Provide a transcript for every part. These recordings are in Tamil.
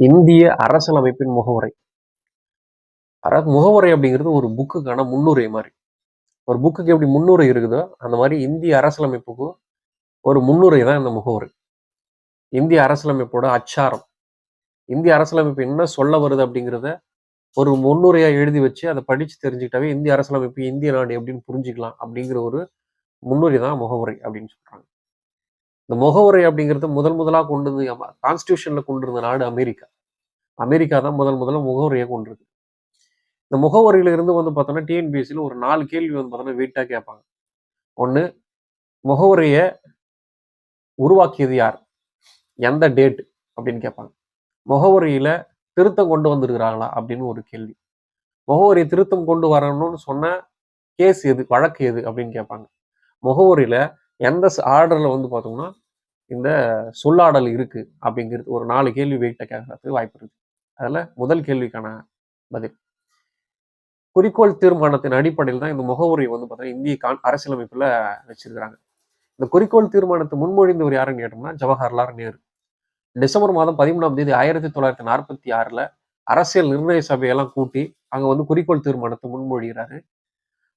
இந்திய அரசியலமைப்பின் முகவுரை. அதாவது முகவுரை அப்படிங்கிறது ஒரு புக்குக்கான முன்னுரை மாதிரி. ஒரு புக்குக்கு எப்படி முன்னுரை இருக்குதோ அந்த மாதிரி இந்திய அரசியலமைப்புக்கும் ஒரு முன்னுரை தான் இந்த முகவுரை. இந்திய அரசியலமைப்போட அச்சாரம். இந்திய அரசியலமைப்பு என்ன சொல்ல வருது அப்படிங்கிறத ஒரு முன்னுரையா எழுதி வச்சு அதை படிச்சு தெரிஞ்சுக்கிட்டாவே இந்திய அரசியலமைப்பு இந்திய நாடு எப்படின்னு புரிஞ்சுக்கலாம் அப்படிங்கிற ஒரு முன்னுரை தான் முகவுரை அப்படின்னு சொல்றாங்க. இந்த முகவுரை அப்படிங்கிறது முதல் முதலாக கொண்டு வந்து கான்ஸ்டியூஷனில் கொண்டு இருந்த நாடு அமெரிக்கா. அமெரிக்கா தான் முதல் முதல்ல முகவுரையை கொண்டிருக்கு இந்த முகவரியில இருந்து வந்து பார்த்தோன்னா டிஎன்பிஎஸ்சியில் ஒரு நாலு கேள்வி வந்து பார்த்தோம்னா வெயிட்டாக கேட்பாங்க. ஒன்று முகவரியை உருவாக்கியது யார்? எந்த டேட் அப்படின்னு கேட்பாங்க. முகவரியில திருத்தம் கொண்டு வந்திருக்கிறாங்களா அப்படின்னு ஒரு கேள்வி. முகவரி திருத்தம் கொண்டு வரணும்னு சொன்ன கேஸ் எது வழக்கு எது அப்படின்னு கேட்பாங்க. முகவரியில எந்த ஆர்டர்ல வந்து பார்த்தோம்னா இந்த சொல்லாடல் இருக்கு அப்படிங்கிறது ஒரு நாலு கேள்வி வெயிட்ட கேட்கறதுக்கு வாய்ப்பு இருக்கு. அதில் முதல் கேள்விக்கான பதில். குறிக்கோள் தீர்மானத்தின் அடிப்படையில் தான் இந்த முகவரி வந்து பார்த்தீங்கன்னா இந்திய கான் அரசியலமைப்புல வச்சிருக்கிறாங்க. இந்த குறிக்கோள் தீர்மானத்தை முன்மொழிந்தவர் யாருன்னு கேட்டோம்னா ஜவஹர்லால் நேரு. டிசம்பர் மாதம் பதிமூணாம் தேதி ஆயிரத்தி தொள்ளாயிரத்தி நாற்பத்தி ஆறுல அரசியல் நிர்ணய சபையெல்லாம் கூட்டி அங்க வந்து குறிக்கோள் தீர்மானத்தை முன்மொழிகிறாரு.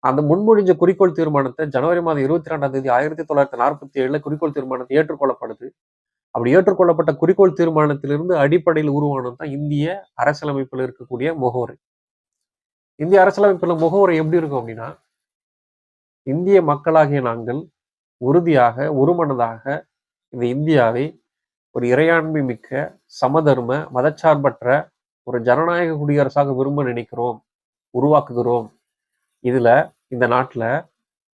அந்த முன்மொழிஞ்ச குறிக்கோள் தீர்மானத்தை ஜனவரி மாதம் இருபத்தி ரெண்டாம் தேதி ஆயிரத்தி தொள்ளாயிரத்தி நாற்பத்தி ஏழுல குறிக்கோள் தீர்மானத்தை ஏற்றுக்கொள்ளப்படுது. அப்படி ஏற்றுக்கொள்ளப்பட்ட குறிக்கோள் தீர்மானத்திலிருந்து அடிப்படையில் உருவானது தான் இந்திய அரசியலமைப்பில் இருக்கக்கூடிய முகவரை. இந்திய அரசியலமைப்புல முகவரை எப்படி இருக்கும் அப்படின்னா இந்திய மக்களாகிய நாங்கள் உறுதியாக ஒருமனதாக இந்த இந்தியாவை ஒரு இறையாண்மை மிக்க சமதர்ம மதச்சார்பற்ற ஒரு ஜனநாயக குடியரசாக விரும்ப நினைக்கிறோம் உருவாக்குகிறோம். இதுல இந்த நாட்டில்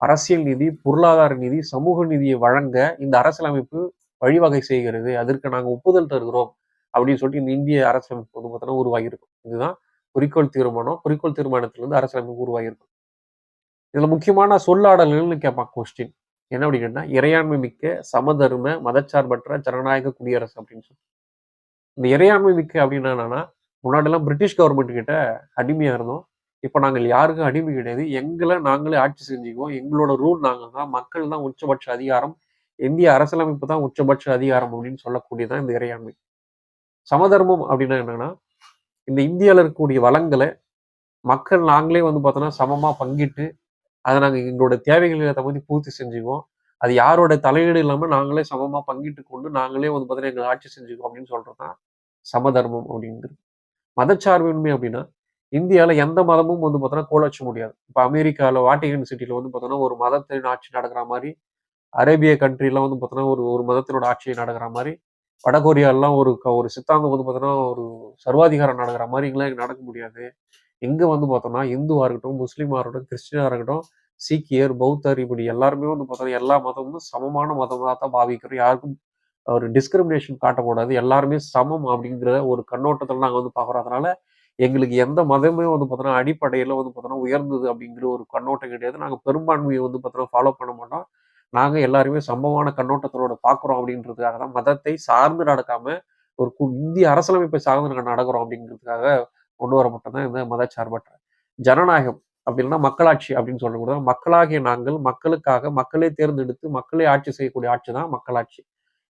அரசியல் நிதி பொருளாதார நிதி சமூக நிதியை வழங்க இந்த அரசியலமைப்பு வழிவகை செய்கிறது. அதற்கு நாங்கள் ஒப்புதல் தருகிறோம் அப்படின்னு சொல்லிட்டு இந்த இந்திய அரசியலமைப்பு வந்து பார்த்தோன்னா உருவாகியிருக்கும் இதுதான் குறிக்கோள் தீர்மானம். குறிக்கோள் தீர்மானத்திலிருந்து அரசியலமைப்பு உருவாகியிருக்கும் இதுல முக்கியமான சொல்லாடல்கள்னு கேட்பான் கொஸ்டின் என்ன அப்படின்னு கேட்டால் இறையாண்மை மிக்க சமதர்ம மதச்சார்பற்ற ஜனநாயக குடியரசு அப்படின்னு சொல்லி. இந்த இறையாண்மை மிக்க அப்படின்னா என்னன்னா முன்னாடிலாம் பிரிட்டிஷ் கவர்மெண்ட் கிட்ட அடிமையாக இருந்தோம். இப்போ நாங்கள் யாருக்கும் அடிமை கிடையாது. எங்களை நாங்களே ஆட்சி செஞ்சுக்குவோம். எங்களோட ரூல் நாங்கள் தான். மக்கள் தான் உச்சபட்ச அதிகாரம். இந்திய அரசியலமைப்பு தான் உச்சபட்ச அதிகாரம் அப்படின்னு சொல்லக்கூடியதான் இந்த இறையாண்மை. சமதர்மம் அப்படின்னா என்னன்னா இந்த இந்தியாவில் இருக்கக்கூடிய வளங்களை மக்கள் நாங்களே வந்து பார்த்தோன்னா சமமா பங்கிட்டு அதை நாங்கள் எங்களோட தேவைகளை ஏற்ற பூர்த்தி செஞ்சுக்குவோம். அது யாரோட தலையீடு இல்லாமல் நாங்களே சமமாக பங்கிட்டு கொண்டு நாங்களே வந்து பார்த்தீங்கன்னா எங்களை ஆட்சி செஞ்சுக்குவோம் அப்படின்னு சொல்கிறது தான் சமதர்மம் அப்படிங்கிறது. மதச்சார்பின்மை அப்படின்னா இந்தியாவில் எந்த மதமும் வந்து பார்த்தோன்னா கோலச்ச முடியாது. இப்போ அமெரிக்காவில் வாட்டிகன் சிட்டியில் வந்து பார்த்தோன்னா ஒரு மதத்தின் ஆட்சி நடக்கிற மாதிரி அரேபிய கண்ட்ரிலாம் வந்து பார்த்தோன்னா ஒரு ஒரு மதத்தினோட ஆட்சி நடக்கிற மாதிரி வடகொரியாலாம் ஒரு க- ஒரு சித்தாந்தம் வந்து பார்த்தோன்னா ஒரு சர்வாதிகாரம் நடக்கிற மாதிரி இங்கெல்லாம் நடக்க முடியாது. இங்கே வந்து பார்த்தோம்னா இந்துவாக இருக்கட்டும் முஸ்லீமாக இருக்கட்டும் கிறிஸ்டினாக இருக்கட்டும் சீக்கியர் பௌத்தர் இப்படி எல்லாருமே வந்து பார்த்தோன்னா எல்லா மதமும் சமமான மதமாக தான் பாவிக்கிறோம் யாருக்கும் ஒரு டிஸ்கிரிமினேஷன் காட்டக்கூடாது. எல்லாருமே சமம் அப்படிங்கிற ஒரு கண்ணோட்டத்தில் நாங்கள் வந்து பார்க்குறோம் அதனால எங்களுக்கு எந்த மதமே வந்து பார்த்தோன்னா அடிப்படையில் வந்து பார்த்தோன்னா உயர்ந்தது அப்படிங்கிற ஒரு கண்ணோட்டம் கிடையாது. நாங்கள் பெரும்பான்மையை வந்து பார்த்தோன்னா ஃபாலோ பண்ண மாட்டோம். நாங்கள் எல்லாருமே சம்பவமான கண்ணோட்டத்தோட பார்க்குறோம் அப்படின்றதுக்காக தான் மதத்தை சார்ந்து நடக்காம ஒரு கு- இந்திய அரசியலமைப்பை சார்ந்து நாங்கள் நடக்கிறோம் அப்படிங்கிறதுக்காக கொண்டு வரப்பட்டதான் இந்த மதச்சார்பற்ற ஜனநாயகம் அப்படி இல்லைன்னா மக்களாட்சி அப்படின்னு சொல்லக்கூடாது மக்களாகிய நாங்கள் மக்களுக்காக மக்களே தேர்ந்தெடுத்து மக்களே ஆட்சி செய்யக்கூடிய ஆட்சி தான் மக்களாட்சி.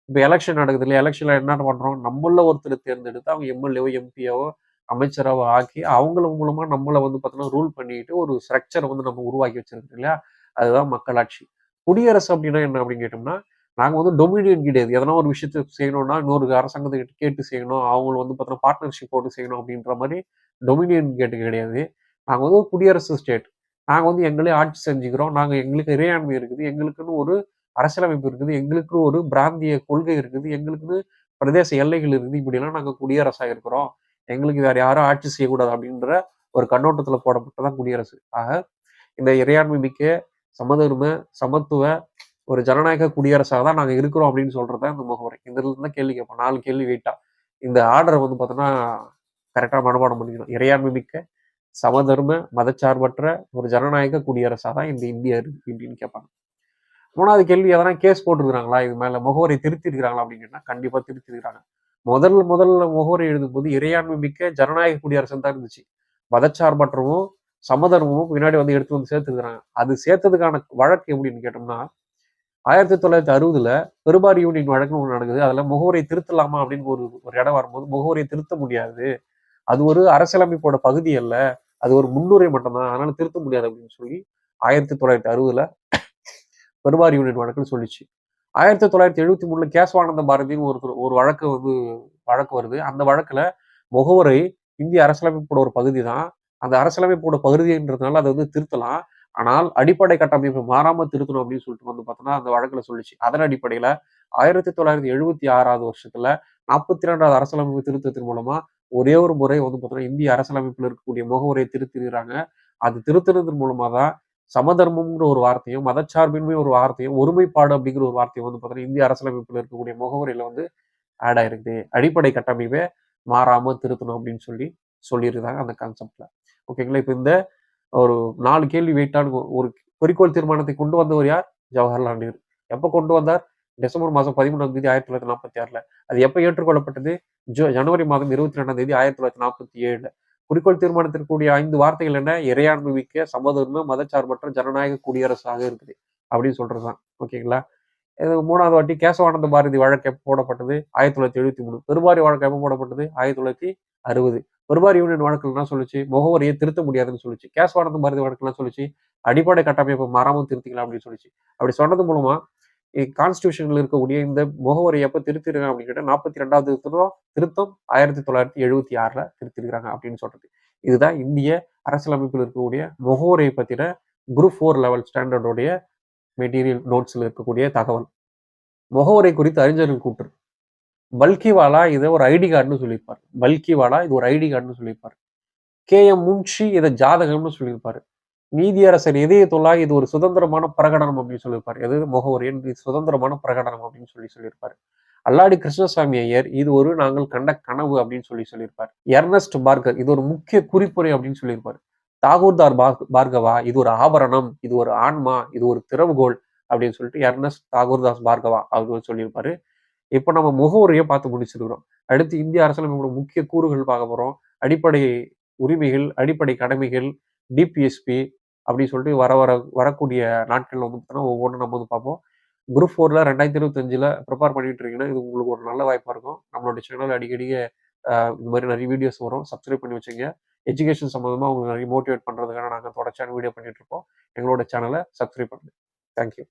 இப்போ எலெக்ஷன் நடக்குது இல்லையா? எலெக்ஷனில் என்ன பண்ணுறோம் நம்மள ஒருத்தர் தேர்ந்தெடுத்து அவங்க எம்எல்ஏவோ எம்பியாவோ அமைச்சராக ஆக்கி அவங்கள மூலமா நம்மளை வந்து பார்த்தோன்னா ரூல் பண்ணிட்டு ஒரு ஸ்ட்ரக்சரை வந்து நம்ம உருவாக்கி வச்சிருக்கோம் இல்லையா? அதுதான் மக்களாட்சி. குடியரசு அப்படின்னா என்ன அப்படின்னு கேட்டோம்னா நாங்க வந்து டொமினியன் கிடையாது. எதனா ஒரு விஷயத்த செய்யணும்னா இன்னொரு அரசாங்கத்தை கிட்ட கேட்டு செய்யணும். அவங்களை வந்து பார்த்தோன்னா பார்ட்னர்ஷிப் போட்டு செய்யணும் அப்படின்ற மாதிரி டொமினியன் கேட்டு கிடையாது. நாங்கள் வந்து ஒரு குடியரசு ஸ்டேட் நாங்கள் வந்து எங்களே ஆட்சி செஞ்சுக்கிறோம். நாங்கள் எங்களுக்கு இறையாண்மை இருக்குது. எங்களுக்குன்னு ஒரு அரசியலமைப்பு இருக்குது. எங்களுக்குன்னு ஒரு பிராந்திய கொள்கை இருக்குது. எங்களுக்குன்னு பிரதேச எல்லைகள் இருக்குது. இப்படிலாம் நாங்கள் குடியரசாக இருக்கிறோம். எங்களுக்கு வேற யாரும் ஆட்சி செய்யக்கூடாது அப்படின்ற ஒரு கண்ணோட்டத்துல போடப்பட்டதான் குடியரசு. ஆக இந்த இறையாண்மை மிக்க சமதர்ம சமத்துவ ஒரு ஜனநாயக குடியரசாக தான் நாங்கள் இருக்கிறோம் அப்படின்னு சொல்றது இந்த முகவரை. இதுல கேள்வி கேட்போம். நாலு கேள்வி வெயிட்டா இந்த ஆர்டரை வந்து பார்த்தோன்னா கரெக்டாக மனப்பாடம் பண்ணிக்கணும். இறையாண்மை மிக்க சமதர்ம மதச்சார்பற்ற ஒரு ஜனநாயக குடியரசாக தான் இந்த இந்தியா இருக்கு அப்படின்னு கேட்பாங்க. மூணாவது கேள்வி எதனா கேஸ் போட்டிருக்கிறாங்களா? இது மேல முகவரை திருத்தி இருக்கிறாங்களா அப்படின்னு கேட்டால் கண்டிப்பாக திருத்தி இருக்கிறாங்க முதல் முதல்ல முகவரி எழுதும்போது இறையாண்மை மிக்க ஜனநாயக குடியரசு தான் இருந்துச்சு. மதச்சார்பற்றவும் சமதர்மமும் பின்னாடி வந்து எடுத்து வந்து சேர்த்துக்கிறாங்க அது சேர்த்ததுக்கான வழக்கு எப்படின்னு கேட்டோம்னா ஆயிரத்தி தொள்ளாயிரத்தி அறுபதுல பெருபார் யூனியன் வழக்குன்னு ஒன்று நடக்குது. அதில் முகவரை திருத்தலாமா அப்படின்னு ஒரு ஒரு இடம் வரும்போது முகவரை திருத்த முடியாது. அது ஒரு அரசியலமைப்போட பகுதி அல்ல. அது ஒரு முன்னுரை மட்டும்தான். அதனால திருத்த முடியாது அப்படின்னு சொல்லி ஆயிரத்தி தொள்ளாயிரத்தி அறுபதுல பெருபாரி யூனியன் வழக்குன்னு சொல்லிச்சு. ஆயிரத்தி தொள்ளாயிரத்தி எழுபத்தி மூணுல கேசவானந்த பாரதின்னு ஒரு ஒரு வழக்கு வந்து வழக்கு வருது. அந்த வழக்குல முகவரை இந்திய அரசியலமைப்போட ஒரு பகுதி தான் அந்த அரசியலமைப்போட பகுதின்றதுனால அதை வந்து திருத்தலாம். ஆனால் அடிப்படை கட்டமைப்பு மாறாம திருத்தணும் அப்படின்னு சொல்லிட்டு வந்து பார்த்தோம்னா அந்த வழக்குல சொல்லிச்சு. அதன் அடிப்படையில ஆயிரத்தி தொள்ளாயிரத்தி எழுபத்தி ஆறாவது வருஷத்துல நாற்பத்தி ரெண்டாவது அரசியலமைப்பு திருத்தத்தின் மூலமா ஒரே ஒரு முறை வந்து பார்த்தோம்னா இந்திய அரசியலமைப்பில் இருக்கக்கூடிய முகவரையை திருத்திருக்கிறாங்க. அது திருத்துறதன் மூலமா தான் சமதர்மம்ங்கிற ஒரு வார்த்தையும் மதச்சார்பின்மை ஒரு வார்த்தையும் ஒருமைப்பாடு அப்படிங்கிற ஒரு வார்த்தையும் வந்து பார்த்தீங்கன்னா இந்திய அரசியலமைப்பில் இருக்கக்கூடிய முகவரியில் வந்து ஆட் ஆயிருக்குது அடிப்படை கட்டமைப்பே மாறாமல் திருத்தணும் அப்படின்னு சொல்லி சொல்லியிருந்தாங்க அந்த கான்செப்டில் ஓகேங்களா இப்போ இந்த ஒரு நாலு கேள்வி வெயிட்டான ஒரு குறிக்கோள் தீர்மானத்தை கொண்டு வந்தவர் யார்? ஜவஹர்லால் நேரு. எப்போ கொண்டு வந்தார்? டிசம்பர் மாதம் பதிமூணாம் தேதி ஆயிரத்தி தொள்ளாயிரத்தி நாற்பத்தி ஆறில். அது எப்போ ஏற்றுக்கொள்ளப்பட்டது? ஜோ ஜனவரி மாதம் இருபத்தி ரெண்டாம் தேதி ஆயிரத்தி தொள்ளாயிரத்தி நாற்பத்தி ஏழில் குறிக்கோள் தீர்மானத்திற்குரிய ஐந்து வார்த்தைகள் என்ன? இறையாண்மை மிக்க சமதர்ம மதச்சார்பற்ற ஜனநாயக குடியரசாக இருக்குது. அப்படின்னு சொல்றதுதான். ஓகேங்களா? இது மூணாவது வாட்டி கேசவானந்த பாரதி வழக்கு எப்போ போடப்பட்டது? ஆயிரத்தி தொள்ளாயிரத்தி எழுபத்தி மூணு. பெருபாரி வழக்கு எப்போ போடப்பட்டது? ஆயிரத்தி தொள்ளாயிரத்தி அறுபது. பெருபாரி யூனியன் வழக்குலாம் சொல்லிச்சு? முகவரியை திருத்த முடியாதுன்னு சொல்லிச்சு. கேசவானந்த பாரதி வழக்குலாம் சொல்லிச்சு? அடிப்படை கட்டமைப்பு மறாமல் திருத்திக்கலாம் அப்படின்னு சொல்லிச்சு. அப்படி சொன்னது மூலமா கான்ஸ்டியூஷனில் இருக்கக்கூடிய இந்த முகவரி எப்போ திருத்திருக்காங்க அப்படின்னு கேட்டால் நாற்பத்தி ரெண்டாவது திருத்தம் திருத்தம் ஆயிரத்தி தொள்ளாயிரத்தி எழுபத்தி ஆறில் திருத்திருக்காங்க அப்படின்னு சொல்றது. இதுதான் இந்திய அரசியலமைப்பில் இருக்கக்கூடிய முகவரியை பற்றின குரூப் ஃபோர் லெவல் ஸ்டாண்டர்டோடைய மெட்டீரியல் நோட்ஸில் இருக்கக்கூடிய தகவல். முகவரை குறித்து அறிஞர்கள் கூட்டு பல்கிவாலா இதை ஒரு ஐடி கார்டுன்னு சொல்லியிருப்பார். பல்கிவாலா இது ஒரு ஐடி கார்டுன்னு சொல்லியிருப்பார். கே எம் முன்ஷி இதை ஜாதகம்னு சொல்லியிருப்பாரு. நீதியரசர் இதயத்துள்ளா இது ஒரு சுதந்திரமான பிரகடனம் அப்படின்னு சொல்லியிருப்பார். எது? முகவரியன் இது சுதந்திரமான பிரகடனம் அப்படின்னு சொல்லி சொல்லியிருப்பார். அல்லாடி கிருஷ்ணசாமி ஐயர் இது ஒரு நாங்கள் கண்ட கனவு அப்படின்னு சொல்லி சொல்லியிருப்பார். எர்னஸ்ட் பார்கர் இது ஒரு முக்கிய குறிப்புரை அப்படின்னு சொல்லியிருப்பார். தாகூர்தார் பார்கவா இது ஒரு ஆபரணம் இது ஒரு ஆன்மா இது ஒரு திறவுகோல் அப்படின்னு சொல்லிட்டு எர்னஸ்ட் தாகூர்தாஸ் பார்கவா அப்படின்னு சொல்லியிருப்பாரு. இப்போ நம்ம முகவரியை பார்த்து முடிச்சிருக்கிறோம். அடுத்து இந்திய அரசியலமைப்போட முக்கிய கூறுகள் பார்க்க போறோம். அடிப்படை உரிமைகள் அடிப்படை கடமைகள் டிபிஎஸ்பி அப்படின்னு சொல்லிட்டு வர வர வரக்கூடிய நாட்களில் வந்து பார்த்தோன்னா ஒவ்வொன்றும் நம்ம வந்து பார்ப்போம். குரூப் ஃபோரில் ரெண்டாயிரத்தி இருபத்தஞ்சில் ப்ரிப்பேர் பண்ணிட்டு இருக்கீங்கன்னா இது உங்களுக்கு ஒரு நல்ல வாய்ப்பாக இருக்கும். நம்மளோட சேனல் அடிக்கடி இந்த மாதிரி நிறைய வீடியோஸ் வரும். சப்ஸ்கிரைப் பண்ணி வச்சுங்க. எஜுகேஷன் சம்மந்தமாக உங்களுக்கு நிறைய மோட்டிவேட் பண்ணுறதுக்கான நாங்கள் தொடர்ச்சியான வீடியோ பண்ணிட்டு இருக்கோம். எங்களோட சேனலை சப்ஸ்கிரைப் பண்ணுங்க. தேங்க்யூ